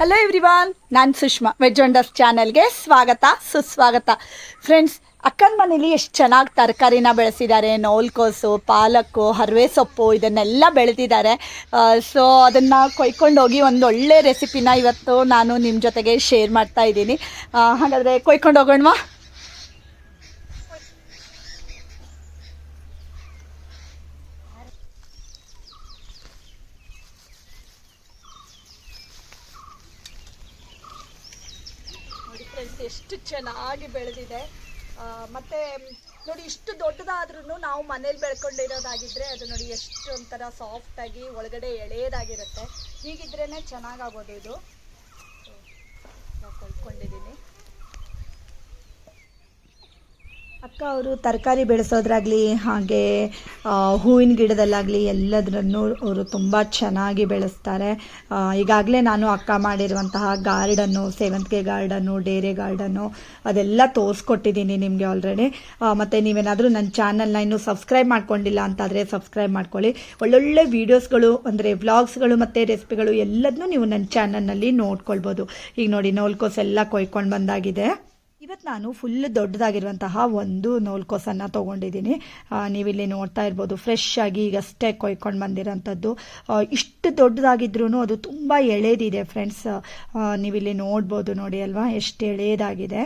Hello everyone ನಾನು Sushma. Veg wonders ಚಾನಲ್ಗೆ ಸ್ವಾಗತ, ಸುಸ್ವಾಗತ. ಫ್ರೆಂಡ್ಸ್ ಅಕ್ಕನ ಮನೇಲಿ ಎಷ್ಟು ಚೆನ್ನಾಗಿ ತರಕಾರಿನ ಬೆಳೆಸಿದ್ದಾರೆ ನೋಲ್ಕೋಸು, ಪಾಲಕ್ಕು, ಹರವೆ ಸೊಪ್ಪು, ಇದನ್ನೆಲ್ಲ ಬೆಳೆದಿದ್ದಾರೆ. ಸೊ ಅದನ್ನು ಕೊಯ್ಕೊಂಡು ಹೋಗಿ ಒಂದು ಒಳ್ಳೆ ರೆಸಿಪಿನ ಇವತ್ತು ನಾನು ನಿಮ್ಮ ಜೊತೆಗೆ ಶೇರ್ ಮಾಡ್ತಾ ಇದ್ದೀನಿ. ಹಾಗಾದರೆ ಕೊಯ್ಕೊಂಡು ಹೋಗೋಣವಾ ಫ್ರೆಂಡ್ಸ್ ಎಷ್ಟು ಚೆನ್ನಾಗಿ ಬೆಳೆದಿದೆ. ಮತ್ತೆ, ನೋಡಿ, ಇಷ್ಟು ದೊಡ್ಡದಾದ್ರೂ ನಾವು ಮನೇಲಿ ಬೆಳ್ಕೊಂಡಿರೋದಾಗಿದ್ರೆ ಅದು ನೋಡಿ ಎಷ್ಟು ಒಂಥರ ಸಾಫ್ಟ್ ಆಗಿ ಒಳಗಡೆ ಎಳೆಯದಾಗಿರುತ್ತೆ. ಹೀಗಿದ್ರೇನೆ ಚೆನ್ನಾಗಾಗೋದು ಇದು. ನಾನು ಕೊಳ್ಕೊಂಡಿದ್ದೀನಿ ಅಕ್ಕ ಅವರು ತರಕಾರಿ ಬೆಳೆಸೋದ್ರಾಗಲಿ ಹಾಗೆ ಹೂವಿನ ಗಿಡದಲ್ಲಾಗಲಿ ಎಲ್ಲದರನ್ನೂ ಅವರು ತುಂಬ ಚೆನ್ನಾಗಿ ಬೆಳೆಸ್ತಾರೆ. ಈಗಾಗಲೇ ನಾನು ಅಕ್ಕ ಮಾಡಿರುವಂತಹ ಗಾರ್ಡನ್ನು, ಸೇವಂತಿಗೆ ಗಾರ್ಡನ್ನು, ಡೇರೆ ಗಾರ್ಡನ್ನು ಅದೆಲ್ಲ ತೋರಿಸ್ಕೊಟ್ಟಿದ್ದೀನಿ ನಿಮಗೆ ಆಲ್ರೆಡಿ ಮತ್ತು ನೀವೇನಾದರೂ ನನ್ನ ಚಾನಲ್ನ ಇನ್ನೂ ಸಬ್ಸ್ಕ್ರೈಬ್ ಮಾಡ್ಕೊಂಡಿಲ್ಲ ಅಂತಾದರೆ ಸಬ್ಸ್ಕ್ರೈಬ್ ಮಾಡ್ಕೊಳ್ಳಿ. ಒಳ್ಳೊಳ್ಳೆ ವೀಡಿಯೋಸ್ಗಳು, ಅಂದರೆ ವ್ಲಾಗ್ಸ್ಗಳು ಮತ್ತು ರೆಸಿಪಿಗಳು ಎಲ್ಲದನ್ನೂ ನೀವು ನನ್ನ ಚಾನಲ್ನಲ್ಲಿ ನೋಡ್ಕೊಳ್ಬೋದು. ಈಗ ನೋಡಿ, ನೋಲ್ಕೋಸ್ ಎಲ್ಲ ಕೊಯ್ಕೊಂಡು ಬಂದಾಗಿದೆ. ಇವತ್ತು ನಾನು ಫುಲ್ ದೊಡ್ಡದಾಗಿರುವಂತಹ ಒಂದು ನೂಲ್ಕೋಸನ್ನು ತೊಗೊಂಡಿದ್ದೀನಿ. ನೀವಿಲ್ಲಿ ನೋಡ್ತಾ ಇರ್ಬೋದು ಫ್ರೆಶ್ ಆಗಿ ಈಗಷ್ಟೇ ಕೊಯ್ಕೊಂಡು ಬಂದಿರೋಂಥದ್ದು. ಇಷ್ಟು ದೊಡ್ಡದಾಗಿದ್ರೂ ಅದು ತುಂಬ ಎಳೆದಿದೆ ಫ್ರೆಂಡ್ಸ್ ನೀವಿಲ್ಲಿ ನೋಡ್ಬೋದು ನೋಡಿ ಅಲ್ವಾ, ಎಷ್ಟು ಎಳೆಯದಾಗಿದೆ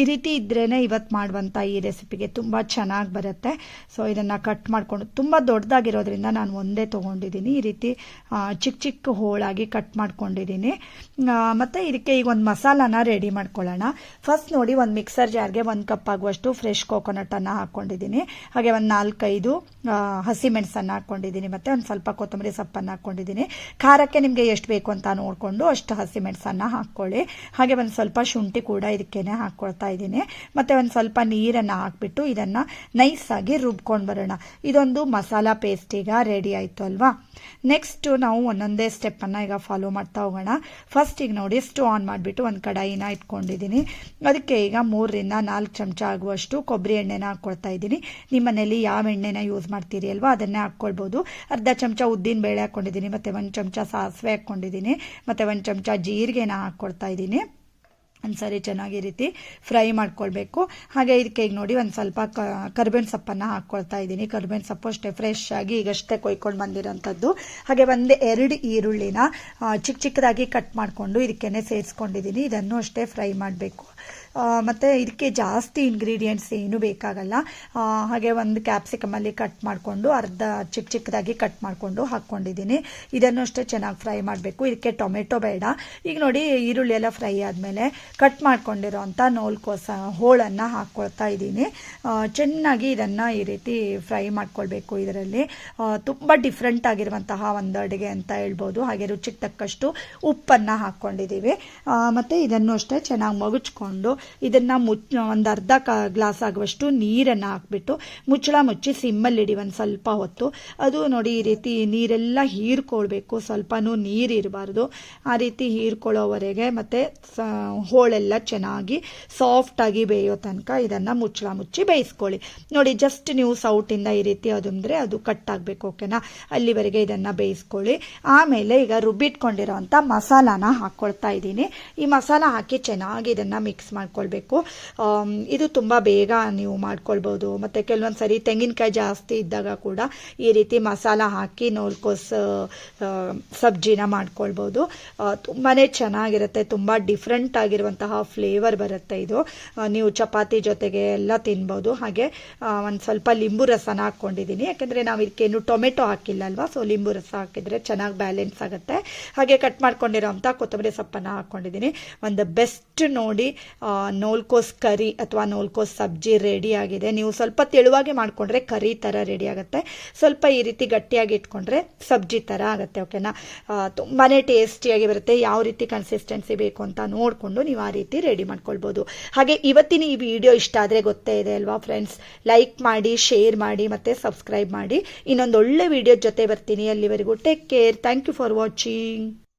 ಈ ರೀತಿ ಇದ್ರೇ ಇವತ್ತು ಮಾಡುವಂಥ ಈ ರೆಸಿಪಿಗೆ ತುಂಬ ಚೆನ್ನಾಗಿ ಬರುತ್ತೆ. ಸೊ ಇದನ್ನು ಕಟ್ ಮಾಡಿಕೊಂಡು ತುಂಬ ದೊಡ್ಡದಾಗಿರೋದ್ರಿಂದ ನಾನು ಒಂದೇ ತೊಗೊಂಡಿದ್ದೀನಿ. ಈ ರೀತಿ ಚಿಕ್ಕ ಚಿಕ್ಕ ಹೋಳಾಗಿ ಕಟ್ ಮಾಡ್ಕೊಂಡಿದ್ದೀನಿ. ಮತ್ತೆ ಇದಕ್ಕೆ ಈಗ ಒಂದು ಮಸಾಲಾನ ರೆಡಿ ಮಾಡ್ಕೊಳ್ಳೋಣ. ಫಸ್ಟ್ ನೋಡಿ ಒಂದು ಮಿಕ್ಸರ್ ಜಾರ್ಗೆ ಒಂದು ಕಪ್ ಆಗುವಷ್ಟು ಫ್ರೆಶ್ ಕೋಕೋನಟನ್ನು ಹಾಕ್ಕೊಂಡಿದ್ದೀನಿ ಹಾಗೆ ಒಂದು ನಾಲ್ಕೈದು ಹಸಿಮೆಣಸನ್ನು ಹಾಕ್ಕೊಂಡಿದ್ದೀನಿ ಮತ್ತು ಒಂದು ಸ್ವಲ್ಪ ಕೊತ್ತಂಬರಿ ಸೊಪ್ಪನ್ನು ಹಾಕ್ಕೊಂಡಿದ್ದೀನಿ ಖಾರಕ್ಕೆ ನಿಮಗೆ ಎಷ್ಟು ಬೇಕು ಅಂತ ನೋಡಿಕೊಂಡು ಅಷ್ಟು ಹಸಿಮೆಣಸನ್ನು ಹಾಕ್ಕೊಳ್ಳಿ ಹಾಗೆ ಒಂದು ಸ್ವಲ್ಪ ಶುಂಠಿ ಕೂಡ ಇದಕ್ಕೇನೆ ಹಾಕ್ಕೊಳ್ತಾ ಇದ್ದೀನಿ. ಮತ್ತು ಒಂದು ಸ್ವಲ್ಪ ನೀರನ್ನು ಹಾಕ್ಬಿಟ್ಟು ಇದನ್ನು ನೈಸಾಗಿ ರುಬ್ಕೊಂಡು ಬರೋಣ. ಇದೊಂದು ಮಸಾಲ ಪೇಸ್ಟ್ ಈಗ ರೆಡಿ ಆಯಿತು ಅಲ್ವಾ? ನೆಕ್ಸ್ಟ್ ನಾವು ಒಂದೊಂದೇ ಸ್ಟೆಪ್ಪನ್ನು ಈಗ ಫಾಲೋ ಮಾಡ್ತಾ ಹೋಗೋಣ. ಫಸ್ಟ್ ಈಗ ನೋಡಿ ಸ್ಟವ್ ಆನ್ ಮಾಡಿಬಿಟ್ಟು ಒಂದು ಕಡಾಯಿನ ಇಟ್ಕೊಂಡಿದ್ದೀನಿ. ಅದಕ್ಕೆ ಈಗ ಮೂರರಿಂದ ನಾಲ್ಕು ಚಮಚ ಆಗುವಷ್ಟು ಕೊಬ್ಬರಿ ಎಣ್ಣೆನ ಹಾಕ್ಕೊಳ್ತಾ ಇದ್ದೀನಿ. ನಿಮ್ಮ ಮನೇಲಿ ಯಾವ ಎಣ್ಣೆನ ಯೂಸ್ ಮಾಡ್ತೀರಿ ಅಲ್ವಾ? ಅದನ್ನೇ ಹಾಕ್ಕೊಳ್ಬೋದು ಅರ್ಧ ಚಮಚ ಉದ್ದಿನ ಬೇಳೆ ಹಾಕ್ಕೊಂಡಿದ್ದೀನಿ ಮತ್ತು ಒಂದು ಚಮಚ ಸಾಸಿವೆ ಹಾಕ್ಕೊಂಡಿದ್ದೀನಿ ಮತ್ತು ಒಂದು ಚಮಚ ಜೀರಿಗೆನ ಹಾಕ್ಕೊಳ್ತಾ ಇದ್ದೀನಿ. ಒಂದ್ಸರಿ ಚೆನ್ನಾಗಿ ರೀತಿ ಫ್ರೈ ಮಾಡ್ಕೊಳ್ಬೇಕು. ಹಾಗೆ ಇದಕ್ಕೆ ಈಗ ನೋಡಿ ಒಂದು ಸ್ವಲ್ಪ ಕರಿಬೇವಿನ ಸೊಪ್ಪನ್ನು ಹಾಕ್ಕೊಳ್ತಾ ಇದ್ದೀನಿ. ಕರ್ಬೇವಿನ ಸೊಪ್ಪು ಅಷ್ಟೇ ಫ್ರೆಶ್ ಆಗಿ ಈಗಷ್ಟೇ ಕೊಯ್ಕೊಂಡು ಬಂದಿರೋಂಥದ್ದು. ಹಾಗೆ ಒಂದು ಎರಡು ಈರುಳ್ಳಿನ ಚಿಕ್ಕ ಚಿಕ್ಕದಾಗಿ ಕಟ್ ಮಾಡಿಕೊಂಡು ಇದಕ್ಕೆ ಸೇರಿಸ್ಕೊಂಡಿದ್ದೀನಿ. ಇದನ್ನು ಅಷ್ಟೇ ಫ್ರೈ ಮಾಡಬೇಕು. ಮತ್ತು ಇದಕ್ಕೆ ಜಾಸ್ತಿ ಇಂಗ್ರೀಡಿಯೆಂಟ್ಸ್ ಏನೂ ಬೇಕಾಗಲ್ಲ. ಹಾಗೆ ಒಂದು ಕ್ಯಾಪ್ಸಿಕಮಲ್ಲಿ ಕಟ್ ಮಾಡಿಕೊಂಡು, ಅರ್ಧ ಚಿಕ್ಕ ಚಿಕ್ಕದಾಗಿ ಕಟ್ ಮಾಡಿಕೊಂಡು ಹಾಕ್ಕೊಂಡಿದ್ದೀನಿ. ಇದನ್ನು ಅಷ್ಟೇ ಚೆನ್ನಾಗಿ ಫ್ರೈ ಮಾಡಬೇಕು. ಇದಕ್ಕೆ ಟೊಮೆಟೊ ಬೇಡ. ಈಗ ನೋಡಿ, ಈರುಳ್ಳಿ ಎಲ್ಲ ಫ್ರೈ ಆದಮೇಲೆ ಕಟ್ ಮಾಡ್ಕೊಂಡಿರೋ ಅಂಥ ನೋಲ್ಕೋಸ ಹೋಳನ್ನು ಹಾಕ್ಕೊಳ್ತಾ ಇದ್ದೀನಿ. ಚೆನ್ನಾಗಿ ಇದನ್ನು ಈ ರೀತಿ ಫ್ರೈ ಮಾಡ್ಕೊಳ್ಬೇಕು ಇದರಲ್ಲಿ. ತುಂಬ ಡಿಫ್ರೆಂಟ್ ಆಗಿರುವಂತಹ ಒಂದು ಅಡುಗೆ ಅಂತ ಹೇಳ್ಬೋದು. ಹಾಗೆ ರುಚಿಗೆ ತಕ್ಕಷ್ಟು ಉಪ್ಪನ್ನು ಹಾಕ್ಕೊಂಡಿದ್ದೀವಿ ಮತ್ತು ಇದನ್ನು ಅಷ್ಟೇ ಚೆನ್ನಾಗಿ ಮಗುಚ್ಕೊಂಡು ಇದನ್ನು ಮುಚ್ ಒಂದು ಅರ್ಧ ಕ, ಗ್ಲಾಸ್ ಆಗುವಷ್ಟು ನೀರನ್ನು ಹಾಕ್ಬಿಟ್ಟು ಮುಚ್ಚಳ ಮುಚ್ಚಿ ಸಿಮ್ಮಲ್ಲಿ ಇಡಿ, ಒಂದು ಸ್ವಲ್ಪ ಹೊತ್ತು. ಅದು ನೋಡಿ ಈ ರೀತಿ ನೀರೆಲ್ಲ ಹೀರ್ಕೊಳ್ಬೇಕು. ಸ್ವಲ್ಪನೂ ನೀರು ಇರಬಾರ್ದು. ಆ ರೀತಿ ಹೀರ್ಕೊಳ್ಳೋವರೆಗೆ ಮತ್ತು ಹೋಳೆಲ್ಲ ಚೆನ್ನಾಗಿ ಸಾಫ್ಟಾಗಿ ಬೇಯೋ ತನಕ ಇದನ್ನು ಮುಚ್ಚಳ ಮುಚ್ಚಿ ಬೇಯಿಸ್ಕೊಳ್ಳಿ. ನೋಡಿ ಜಸ್ಟ್ ನೀವು ಸೌಟಿಂದ ಈ ರೀತಿ ಅದಂದರೆ ಅದು ಕಟ್ ಆಗಬೇಕು ಓಕೆನಾ ಅಲ್ಲಿವರೆಗೆ ಇದನ್ನು ಬೇಯಿಸ್ಕೊಳ್ಳಿ. ಆಮೇಲೆ ಈಗ ರುಬ್ಬಿಟ್ಕೊಂಡಿರೋ ಅಂಥ ಮಸಾಲಾನ ಹಾಕೊಳ್ತಾ ಇದ್ದೀನಿ. ಈ ಮಸಾಲ ಹಾಕಿ ಚೆನ್ನಾಗಿ ಇದನ್ನು ಮಿಕ್ಸ್ ಮಾಡ್ಕೊಳ್ಬೇಕು. ಇದು ತುಂಬ ಬೇಗ ನೀವು ಮಾಡ್ಕೊಳ್ಬೋದು. ಮತ್ತು ಕೆಲವೊಂದು ಸರಿ ತೆಂಗಿನಕಾಯಿ ಜಾಸ್ತಿ ಇದ್ದಾಗ ಕೂಡ ಈ ರೀತಿ ಮಸಾಲ ಹಾಕಿ ನೋಲ್ಕೋಸ್ ಸಬ್ಜಿನ ಮಾಡ್ಕೊಳ್ಬೋದು. ತುಂಬಾ ಚೆನ್ನಾಗಿರುತ್ತೆ. ತುಂಬ ಡಿಫ್ರೆಂಟ್ ಆಗಿರುವಂತಹ ಫ್ಲೇವರ್ ಬರುತ್ತೆ ಇದು. ನೀವು ಚಪಾತಿ ಜೊತೆಗೆ ಎಲ್ಲ ತಿನ್ಬೋದು. ಹಾಗೆ ಒಂದು ಸ್ವಲ್ಪ ಲಿಂಬು ರಸನ ಹಾಕ್ಕೊಂಡಿದ್ದೀನಿ. ಯಾಕೆಂದರೆ ನಾವು ಇದಕ್ಕೇನು ಟೊಮೆಟೊ ಹಾಕಿಲ್ಲ ಅಲ್ವಾ ಸೊ ಲಿಂಬು ರಸ ಹಾಕಿದರೆ ಚೆನ್ನಾಗಿ ಬ್ಯಾಲೆನ್ಸ್ ಆಗುತ್ತೆ. ಹಾಗೆ ಕಟ್ ಮಾಡ್ಕೊಂಡಿರೋ ಅಂಥ ಕೊತ್ತಂಬರಿ ಸೊಪ್ಪನ್ನು ಹಾಕ್ಕೊಂಡಿದ್ದೀನಿ ಒಂದು ಬೆಸ್ಟ್ ನೋಡಿ ನೋಲ್ಕೋಸ್ ಕರಿ ಅಥವಾ ನೋಲ್ಕೋಸ್ ಸಬ್ಜಿ ರೆಡಿ ಆಗಿದೆ. ನೀವು ಸ್ವಲ್ಪ ತೆಳುವಾಗಿ ಮಾಡಿಕೊಂಡ್ರೆ ಕರಿ ಥರ ರೆಡಿ ಆಗುತ್ತೆ. ಸ್ವಲ್ಪ ಈ ರೀತಿ ಗಟ್ಟಿಯಾಗಿ ಇಟ್ಕೊಂಡ್ರೆ ಸಬ್ಜಿ ಥರ ಆಗುತ್ತೆ ಓಕೆನಾ ತುಂಬಾ ಟೇಸ್ಟಿಯಾಗಿ ಬರುತ್ತೆ. ಯಾವ ರೀತಿ ಕನ್ಸಿಸ್ಟೆನ್ಸಿ ಬೇಕು ಅಂತ ನೋಡಿಕೊಂಡು ನೀವು ಆ ರೀತಿ ರೆಡಿ ಮಾಡ್ಕೊಳ್ಬೋದು. ಹಾಗೆ ಇವತ್ತಿನ ಈ ವಿಡಿಯೋ ಇಷ್ಟ ಆದರೆ ಗೊತ್ತೇ ಇದೆ ಅಲ್ವಾ ಫ್ರೆಂಡ್ಸ್ ಲೈಕ್ ಮಾಡಿ ಶೇರ್ ಮಾಡಿ ಮತ್ತು ಸಬ್ಸ್ಕ್ರೈಬ್ ಮಾಡಿ. ಇನ್ನೊಂದು ಒಳ್ಳೆ ವಿಡಿಯೋ ಜೊತೆ ಬರ್ತೀನಿ ಅಲ್ಲಿವರೆಗೂ. Take care thank you for watching